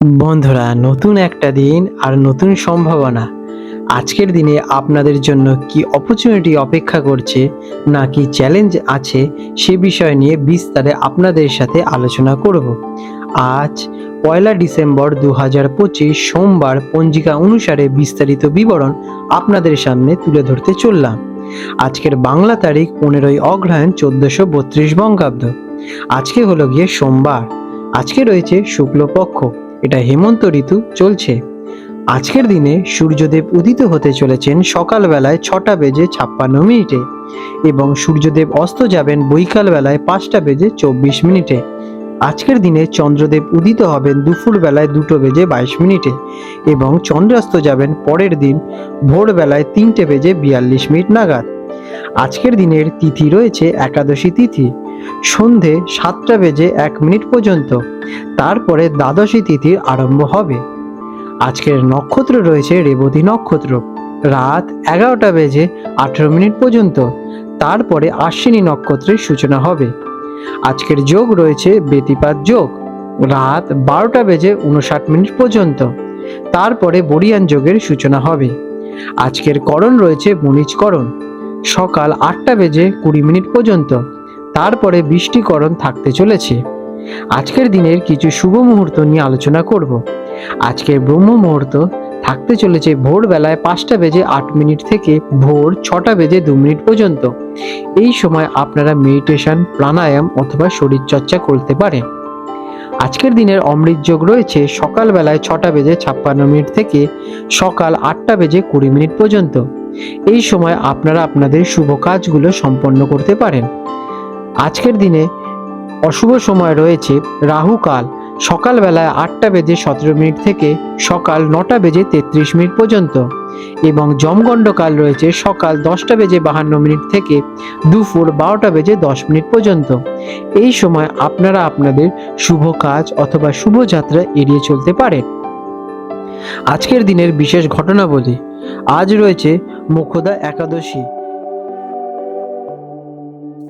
বন্ধুরা, নতুন একটা দিন আর নতুন সম্ভাবনা। আজকের দিনে আপনাদের জন্য কি অপরচুনিটি অপেক্ষা করছে না কি চ্যালেঞ্জ আছে, সে বিষয় নিয়ে বিস্তারে আপনাদের সাথে আলোচনা করব। আজ, পয়লা ডিসেম্বর দু হাজার পঁচিশ, সোমবার পঞ্জিকা অনুসারে বিস্তারিত বিবরণ আপনাদের সামনে তুলে ধরতে চললাম। আজকের বাংলা তারিখ পনেরোই অগ্রহায়ণ চোদ্দশো বত্রিশ বঙ্গাব্দ। আজকে হলো গিয়ে সোমবার। আজকে রয়েছে শুক্লপক্ষ। এটা হেমন্ত ঋতু চলছে। আজকের দিনে সূর্যদেব উদিত হতে চলেছেন সকালবেলায় ছটা বেজে ছাপ্পান্ন মিনিটে এবং সূর্যদেব অস্ত যাবেন বৈকালবেলায় পাঁচটা বেজে চব্বিশ মিনিটে। আজকের দিনে চন্দ্রদেব উদিত হবেন দুপুর বেলায় দুটো বেজে বাইশ মিনিটে এবং চন্দ্রাস্ত যাবেন পরের দিন ভোরবেলায় তিনটে বেজে বিয়াল্লিশ মিনিট নাগাদ। আজকের দিনের তিথি রয়েছে একাদশী তিথি। সন্ধে সাতটা বেজে এক মিনিট পর্যন্ত। তারপরে দ্বাদশী তিথির আরম্ভ হবে। আজকের নক্ষত্র রয়েছে রেবতী নক্ষত্র। রাত এগারোটা বেজে আঠেরো মিনিট পর্যন্ত। তারপরে আশ্বিনী নক্ষত্রের সূচনা হবে। আজকের যোগ রয়েছে বেতিপাত যোগ। রাত বারোটা বেজে উনষাট মিনিট পর্যন্ত। তারপরে বরিয়ান যোগের সূচনা হবে। আজকের করণ রয়েছে বণিজকরণ। সকাল আটটা বেজে কুড়ি মিনিট পর্যন্ত। তারপরে বৃষ্টিকরণ থাকতে চলেছে। আজকের দিনের কিছু শুভ মুহূর্ত নিয়ে আলোচনা করব। আজকের ব্রহ্ম মুহূর্ত থাকতে চলেছে ভোরবেলায় পাঁচটা বেজে আট মিনিট থেকে ভোর ছটা বেজে দু মিনিট পর্যন্ত। এই সময় আপনারা মেডিটেশন প্রাণায়াম অথবা শরীরচর্চা করতে পারেন। আজকের দিনের অমৃত যোগ রয়েছে সকালবেলায় ছটা বেজে ছাপ্পান্ন মিনিট থেকে সকাল আটটা বেজে কুড়ি মিনিট পর্যন্ত। এই সময় আপনারা আপনাদের শুভ কাজগুলো সম্পন্ন করতে পারেন। আজকের দিনে অশুভ সময় রয়েছে রাহু কাল। সকালবেলায় আটটা বেজে সতেরো মিনিট থেকে সকাল নটা বেজে তেত্রিশ মিনিট পর্যন্ত। এবং যমগণ্ড কাল রয়েছে সকাল দশটা বেজে বাহান্ন মিনিট থেকে দুপুর বারোটা বেজে দশ মিনিট পর্যন্ত। এই সময় আপনারা আপনাদের শুভ কাজ অথবা শুভ যাত্রা এড়িয়ে চলতে পারেন। আজকের দিনের বিশেষ ঘটনাবলী। আজ রয়েছে মুখদা একাদশী।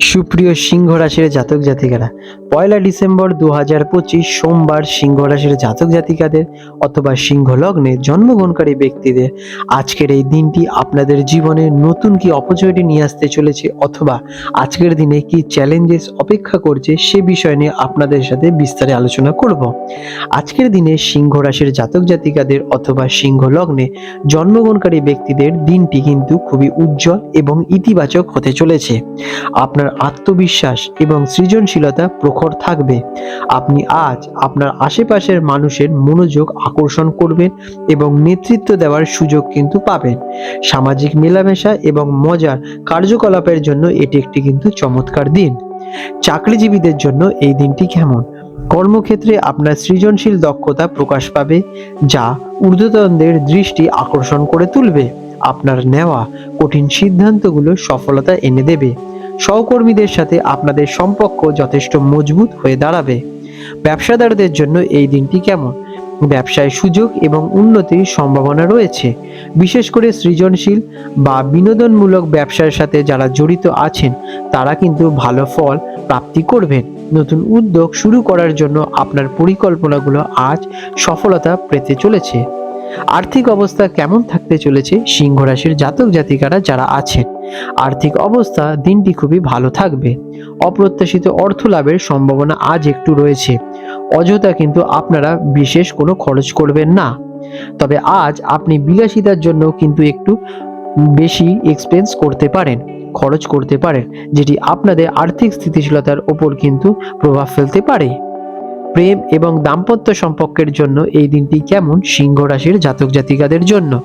সুপ্রিয় সিংহ রাশির জাতক জাতিকারা, পয়লা ডিসেম্বর দু হাজার পঁচিশ সোমবার সিংহ রাশির জাতক জাতিকাদের অথবা সিংহ লগ্নে জন্মগ্রহণকারী ব্যক্তিদের আজকের এই দিনটি আপনাদের জীবনে নতুন কি অপরচুনিটি নিয়ে আসতে চলেছে অথবা আজকের দিনে কি চ্যালেঞ্জেস অপেক্ষা করছে সে বিষয় নিয়ে আপনাদের সাথে বিস্তারে আলোচনা করব। আজকের দিনে সিংহ রাশির জাতক জাতিকাদের অথবা সিংহ লগ্নে জন্মগ্রহণকারী ব্যক্তিদের দিনটি কিন্তু খুবই উজ্জ্বল এবং ইতিবাচক হতে চলেছে। আপনার আত্মবিশ্বাস এবং সৃজনশীলতা প্রখর থাকবে। আপনি আজ আপনার আশেপাশের মানুষের মনোযোগ আকর্ষণ করবেন এবং নেতৃত্ব দেওয়ার সুযোগ কিন্তু পাবেন। সামাজিক মেলামেশা এবং মজার কার্যকলাপের জন্য এটি একটি কিন্তু চমৎকার দিন। চাকরিজীবীদের জন্য এই দিনটি কেমন? কর্মক্ষেত্রে আপনার সৃজনশীল দক্ষতা প্রকাশ পাবে, যা ঊর্ধ্বতনদের দৃষ্টি আকর্ষণ করে তুলবে। আপনার নেওয়া কঠিন সিদ্ধান্তগুলো সফলতা এনে দেবে। সহকর্মীদের সাথে আপনাদের সম্পর্ক যথেষ্ট মজবুত হয়ে দাঁড়াবে। ব্যবসাদারদের জন্য এই দিনটি কেমন? ব্যবসায় সুযোগ এবং উন্নতির সম্ভাবনা রয়েছে। বিশেষ করে সৃজনশীল বা বিনোদনমূলক ব্যবসার সাথে যারা জড়িত আছেন, তারা কিন্তু ভালো ফল প্রাপ্তি করবেন। নতুন উদ্যোগ শুরু করার জন্য আপনার পরিকল্পনাগুলো আজ সফলতা পেতে চলেছে। আর্থিক অবস্থা কেমন থাকতে চলেছে সিংহ রাশির জাতক জাতিকারা যারা আছেন? আর্থিক অবস্থা দিনটি খুবই ভালো থাকবে। অপ্রত্যাশিত অর্থ লাভের সম্ভাবনা আজ একটু রয়েছে। অযথা কিন্তু আপনারা বিশেষ কোনো খরচ করবেন না। তবে আজ আপনি বিলাসিতার জন্য কিন্তু একটু বেশি এক্সপেন্স করতে পারেন, খরচ করতে পারেন, যেটি আপনাদের আর্থিক স্থিতিশীলতার ওপর কিন্তু প্রভাব ফেলতে পারে। প্রেম এবং দাম্পত্য সম্পর্কের জন্য এই দিনটি কেমন সিংহ রাশির জাতক জাতিকাদের জন্য?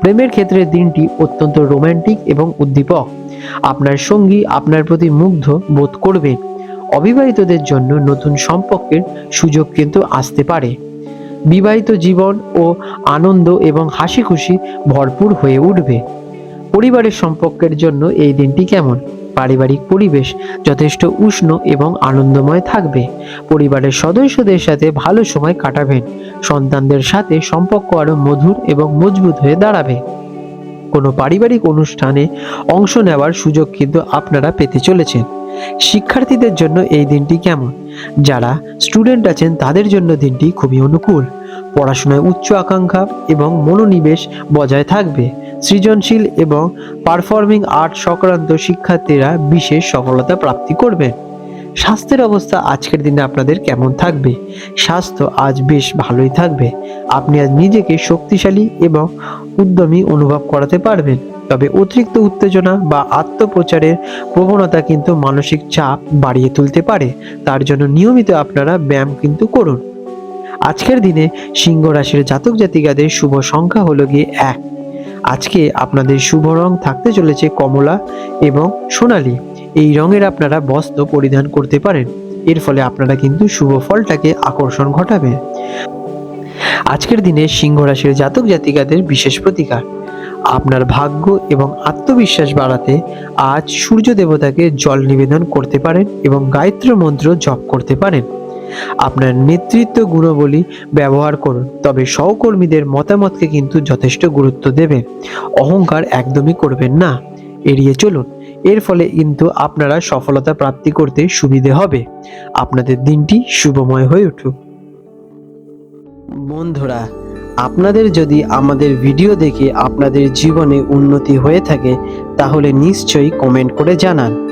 প্রেমের ক্ষেত্রে দিনটি অত্যন্ত রোমান্টিক এবং উদ্দীপক। আপনার সঙ্গী আপনার প্রতি মুগ্ধ বোধ করবে। অবিবাহিতদের জন্য নতুন সম্পর্কের সুযোগ কিন্তু আসতে পারে। বিবাহিত জীবন ও আনন্দ এবং হাসি খুশি ভরপুর হয়ে উঠবে। পরিবারের সম্পর্কের জন্য এই দিনটি কেমন? পারিবারিক পরিবেশ যথেষ্ট উষ্ণ এবং আনন্দময় থাকবে। পরিবারের সদস্যদের সাথে ভালো সময় কাটাবেন। সন্তানদের সাথে সম্পর্ক আরও মধুর এবং মজবুত হয়ে দাঁড়াবে। কোনো পারিবারিক অনুষ্ঠানে অংশ নেওয়ার সুযোগ কিন্তু আপনারা পেতে চলেছেন। শিক্ষার্থীদের জন্য এই দিনটি কেমন? যারা স্টুডেন্ট আছেন, তাদের জন্য দিনটি খুবই অনুকূল। পড়াশোনায় উচ্চ আকাঙ্ক্ষা এবং মনোনিবেশ বজায় থাকবে। সৃজনশীল এবং পারফর্মিং আর্ট সংক্রান্ত শিক্ষার্থীরা বিশেষ সফলতা প্রাপ্তি করবেন স্বাস্থ্যের অবস্থা আজকের দিনে আপনাদের কেমন থাকবে? স্বাস্থ্য আজ বেশ ভালোই থাকবে। আপনি আজ নিজেকে শক্তিশালী এবং উদ্যমী অনুভব করাতে পারবেন। তবে অতিরিক্ত উত্তেজনা বা আত্মপ্রচারের প্রবণতা কিন্তু মানসিক চাপ বাড়িয়ে তুলতে পারে। তার জন্য নিয়মিত আপনারা ব্যায়াম কিন্তু করুন। আজকের দিনে সিংহ রাশির জাতক জাতিকাদের শুভ সংখ্যা হলো গিয়ে এক। আজকে আপনাদের শুভ রং থাকতে চলেছে কমলা এবং সোনালি। এই রঙের আপনারা বস্ত্র পরিধান করতে পারেন। এর ফলে আপনারা কিন্তু শুভ ফলটাকে আকর্ষণ ঘটাবে। আজকের দিনে সিংহ রাশির জাতক জাতিকাদের বিশেষ প্রতিকার। আপনার ভাগ্য এবং আত্মবিশ্বাস বাড়াতে আজ সূর্য দেবতাকে জল নিবেদন করতে পারেন এবং গায়ত্র মন্ত্র জপ করতে পারেন। আপনার নেতৃত্ব গুণবলী ব্যবহার করুন, তবে সহকর্মীদের মতামতকে কিন্তু যথেষ্ট গুরুত্ব দেবেন অহংকার একদমই করবেন না। এড়িয়ে চলুন। এর ফলে কিন্তু আপনারা সফলতা প্রাপ্তি করতে সুবিধে হবে। আপনাদের দিনটি শুভময় হয়ে উঠুক। বন্ধুরা, আপনাদের যদি আমাদের ভিডিও দেখে আপনাদের জীবনে উন্নতি হয়ে থাকে, তাহলে নিশ্চয়ই কমেন্ট করে জানান।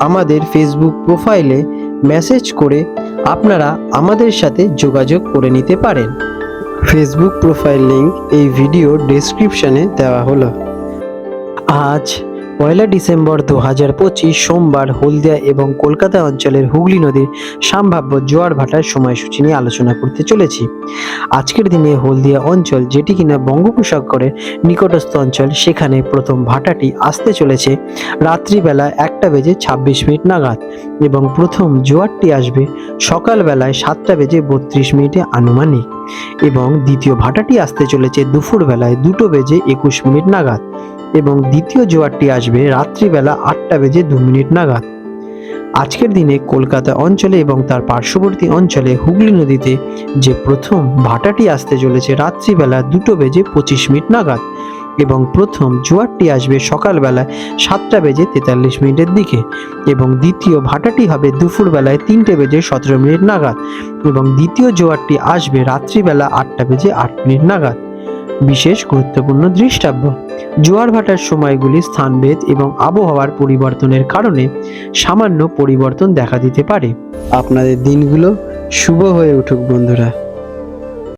আমাদের ফেসবুক প্রোফাইলে মেসেজ করে আপনারা আমাদের সাথে যোগাযোগ করে নিতে পারেন। ফেসবুক প্রোফাইল লিঙ্ক এই ভিডিও ডেসক্রিপশানে দেওয়া হলো। আজ পয়লা ডিসেম্বর দু হাজার পঁচিশ সোমবার হলদিয়া এবং কলকাতা অঞ্চলের হুগলি নদীর সম্ভাব্য জোয়ার ভাটার সময়সূচি নিয়ে আলোচনা করতে চলেছি। আজকের দিনে হলদিয়া অঞ্চল যেটি কিনা বঙ্গোপসাগরের নিকটস্থ অঞ্চল, সেখানে প্রথম ভাটাটি আসতে চলেছে রাত্রিবেলা একটা বেজে ছাব্বিশ মিনিট নাগাদ এবং প্রথম জোয়ারটি আসবে সকালবেলায় সাতটা বেজে বত্রিশ মিনিটে আনুমানিক। এবং দ্বিতীয় ভাটাটি আসতে চলেছে দুপুরবেলায় দুটো বেজে একুশ মিনিট নাগাদ এবং দ্বিতীয় জোয়ারটি আসবে রাত্রিবেলা আটটা বেজে দু মিনিট নাগাদ। আজকের দিনে কলকাতা অঞ্চলে এবং তার পার্শ্ববর্তী অঞ্চলে হুগলি নদীতে যে প্রথম ভাটাটি আসতে চলেছে রাত্রিবেলা দুটো বেজে পঁচিশ মিনিট নাগাদ। এবং প্রথম জোয়ারটি আসবে সকালবেলা সাতটা বেজে তেতাল্লিশ মিনিটের দিকে এবং দ্বিতীয় ভাটাটি হবে দুপুরবেলায় তিনটে বেজে সতেরো মিনিট নাগাদ এবং দ্বিতীয় জোয়ারটি আসবে রাত্রিবেলা আটটা বেজে আট মিনিট নাগাদ। বিশেষ গুরুত্বপূর্ণ দৃষ্টাব্য, জোয়ার ভাটার সময়গুলি স্থানভেদ এবং আবহাওয়ার পরিবর্তনের কারণে সামান্য পরিবর্তন দেখা দিতে পারে। আপনাদের দিনগুলো শুভ হয়ে উঠুক বন্ধুরা।